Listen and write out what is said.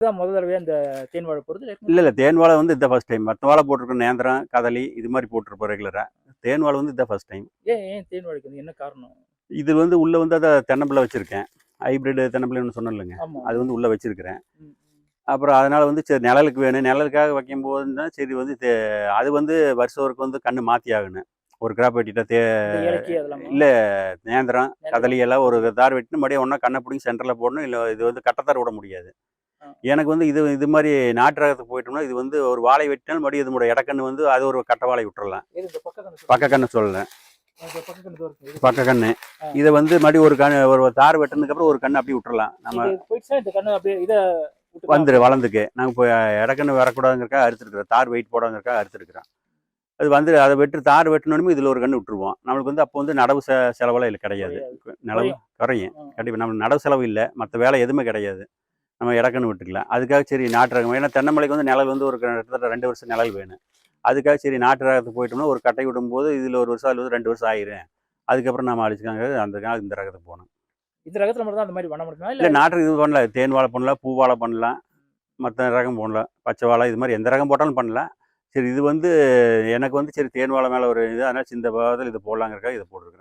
இதுதான் முதல் தடவையா இந்த தேன் வாழை போகிறது இல்லை இல்லை தேன் வாழை வந்து இதான் ஃபர்ஸ்ட் டைம் மற்ற வாழை போட்டிருக்கோம் நேந்திரம் கதலி இது மாதிரி போட்டிருப்போம் ரெகுலராக தேன் வாழை வந்து இதான் ஃபர்ஸ்ட் டைம் ஏன் ஏன் தேன் வாழைக்கு வந்து என்ன காரணம்? இது வந்து உள்ளே வந்து அதை தென்னம்பிள்ளை வச்சுருக்கேன். ஹைப்ரிட் தென்னம்பிள்ளைன்னு சொன்னேன் இல்லைங்க. அது வந்து உள்ளே வச்சுருக்கிறேன். அப்புறம் அதனால் வந்து சரி நிழலுக்கு வேணும். நிழலுக்காக வைக்கும்போது தான் சரி வந்து அது வந்து வருஷம் ஒருக்கு வந்து கண்ணு மாற்றி ஆகணும். ஒரு கிராப் வெட்டிட்டா தே இல்லை நேந்திரம் கதலி எல்லாம் ஒரு தார் வெட்டினு மறுபடியும் ஒன்றா கண்ணை பிடிங்கி சென்டரில் போடணும். இல்லை இது வந்து கட்டத்தார் விட முடியாது. எனக்கு வந்து இது இது மாதிரி நாட்டு ரகத்துக்கு போயிட்டோம்னா இது வந்து ஒரு வாழை வெட்டினாலும் மறுபடியும் இதனோட இடக்கண்ணு வந்து அது ஒரு கட்டை வாழை விட்டுறலாம் பக்க கண்ணு பக்க கண்ணு சொல்லலை இந்த பக்க கண்ணு. இது வந்து மறுபடியும் ஒரு கண்ணு ஒரு தார் வெட்டினதுக்கு அப்புறம் ஒரு கண்ணு அப்படியே விட்டுறலாம். நம்ம. வந்துரு வளர்ந்துக்கு. நாங்கள் இப்போ இடக்கண்ணு வரக்கூடாதுங்கிறக்கா அறுத்துருக்குறோம். தார் வெயிட் போடாங்கிறக்கா அறுத்துருக்குறோம். அது வந்து அதை வெட்டு தார் வெட்டினோடனே இதில் ஒரு கண்ணு விட்டுருவோம். நம்மளுக்கு வந்து அப்போ வந்து நடவு செ செலவெல்லாம் இல்லை கிடையாது. நிலவு குறையும். கண்டிப்பாக நம்ம நடவு செலவு இல்லை. மற்ற வேலை எதுவுமே கிடையாது. நம்ம இடக்கண்ணு விட்டுக்கலாம். அதுக்காக சரி நாட்டு ரகம் ஏன்னா தென்னமலைக்கு வந்து நிழல் வந்து ஒரு கிட்டத்தட்ட ரெண்டு வருஷம் நிழல் வேணும். அதுக்காக சரி நாட்டு ரகத்துக்கு போயிட்டோம்னா ஒரு கட்டை விடும்போது இதில் ஒரு வருஷம் அதில் வந்து ரெண்டு வருஷம் ஆயிரும். அதுக்கப்புறம் நம்ம அழிச்சுக்காங்க அந்த இந்த ரகத்துக்கு போகணும். இந்த ரகத்துல மட்டும் தான் அந்த மாதிரி பண்ண முடியுமா? இல்லை நாட்டு இது பண்ணலாம் தேன் வாழை பண்ணலாம் பூ வாழை பண்ணலாம் மற்ற ரகம் போடலாம். பச்சை வாழை இது மாதிரி எந்த ரகம் போட்டாலும் பண்ணலாம். சரி இது வந்து எனக்கு வந்து சரி தேன் வாழை மேலே ஒரு இது. அதனால் இந்த பாதத்தில் இது போடலாங்கிறக்காக இதை போட்டிருக்கிறேன்.